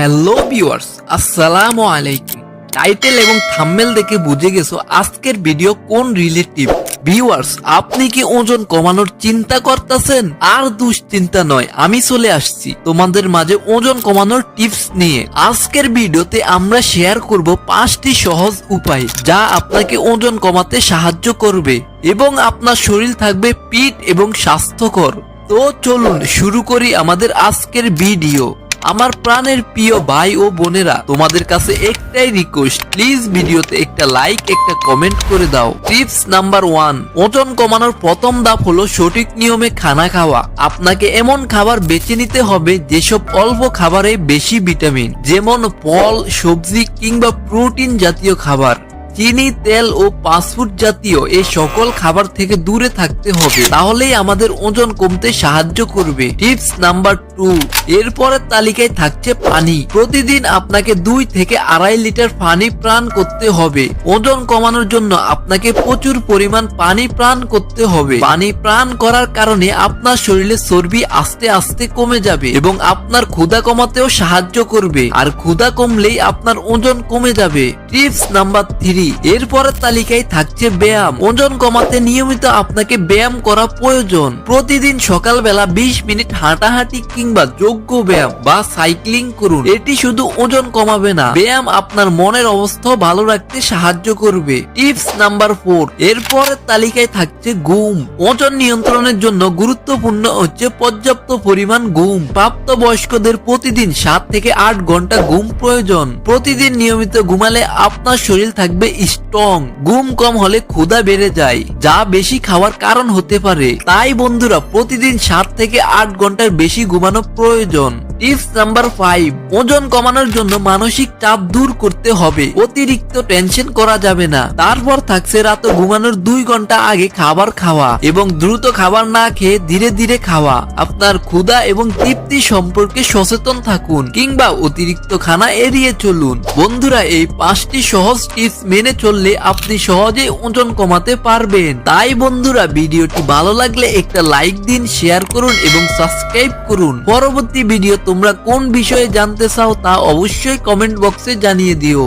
Hello viewers আসসালামু আলাইকুম title এবং থাম্বনেল দেখে বুঝে গেছো আজকের ভিডিও কোন রিলেটিভ ভিউয়ার্স আপনি কি ওজন কমানোর চিন্তা করতেছেন? আর দুশ্চিন্তা নয়, আমি চলে আসছি তোমাদের মাঝে ওজন কমানোর টিপস নিয়ে। আজকের ভিডিওতে আমরা শেয়ার করব পাঁচটি সহজ উপায় যা আপনাকে ওজন কমাতে সাহায্য করবে এবং আপনার শরীর থাকবে পিট এবং স্বাস্থ্যকর। তো চলুন শুরু করি আমাদের আজকের ভিডিও আমার প্রাণের প্রিয় ভাই ও বোনেরা, তোমাদের কাছে একটাই রিকোয়েস্ট প্লিজ ভিডিওতে একটা লাইক একটা কমেন্ট করে দাও। টিপস নাম্বার ওয়ান ওজন কমানোর প্রথম ধাপ হলো সঠিক নিয়মে খানা খাওয়া। আপনাকে এমন খাবার বেছে নিতে হবে যেসব অল্প খাবারে বেশি ভিটামিন যেমন ফল, সবজি কিংবা প্রোটিন জাতীয় খাবার। চিনি, তেল ও ফাস্টফুড জাতীয় এই সকল খাবার থেকে দূরে থাকতে হবে। তাহলেই আমাদের ওজন কমতে সাহায্য করবে। টিপস নাম্বার টু এরপরের তালিকায় থাকছে পানি। প্রতিদিন আপনাকে দুই থেকে আড়াই লিটার পানি প্রাণ করতে হবে। ওজন কমানোর জন্য আপনাকে প্রচুর পরিমাণ পানি প্রাণ করতে হবে। পানি প্রাণ করার কারণে আপনার শরীরে চর্বি আস্তে আস্তে কমে যাবে এবং আপনার ক্ষুধা কমাতেও সাহায্য করবে। আর ক্ষুধা কমলেই আপনার ওজন কমে যাবে। Tips number three. এরপরের তালিকায় থাকছে ব্যায়াম। ওজন কমাতে নিয়মিত আপনাকে ব্যায়াম করা প্রয়োজন। প্রতিদিন সকালবেলা বিশ মিনিট হাঁটাহাঁটি কিংবা যোগ্য ব্যায়াম বা সাইক্লিং করুন। এটি শুধু ওজন কমাবে না, ব্যায়াম আপনার মনের অবস্থাও ভালো রাখতে সাহায্য করবে। টিপস নাম্বার ফোর, এরপরের তালিকায় থাকছে ঘুম। ওজন নিয়ন্ত্রণের জন্য গুরুত্বপূর্ণ হচ্ছে পর্যাপ্ত পরিমাণ ঘুম। প্রাপ্ত বয়স্কদের প্রতিদিন সাত থেকে আট ঘণ্টা ঘুম প্রয়োজন। প্রতিদিন নিয়মিত ঘুমালে আপনার শরীর থাকবে স্ট্রং ঘুম কম হলে ক্ষুধা বেড়ে যায়, যা বেশি খাওয়ার কারণ হতে পারে। তাই বন্ধুরা, প্রতিদিন সাত থেকে আট ঘণ্টার বেশি ঘুমানো প্রয়োজন। টিপস নাম্বার ফাইভ ওজন কমানোর জন্য মানসিক চাপ দূর করতে হবে। অতিরিক্ত টেনশন করা যাবে না। তারপর থাকছে রাত ঘুমানোর দুই ঘণ্টা আগে খাবার খাওয়া এবং দ্রুত খাবার না খেয়ে ধীরে ধীরে খাওয়া। আপনার ক্ষুধা এবং তৃপ্তি সম্পর্কে সচেতন থাকুন কিংবা অতিরিক্ত খানা এড়িয়ে চলুন। বন্ধুরা, এই পাঁচটি সহজ টিপস মেনে চললে আপনি সহজে ওজন কমাতে পারবেন। তাই বন্ধুরা, ভিডিওটি ভালো লাগলে একটা লাইক দিন শেয়ার করুন এবং সাবস্ক্রাইব করুন। পরবর্তী ভিডিও তোমরা কোন বিষয়ে জানতে চাও তা অবশ্যই কমেন্ট বক্সে জানিয়ে দিও।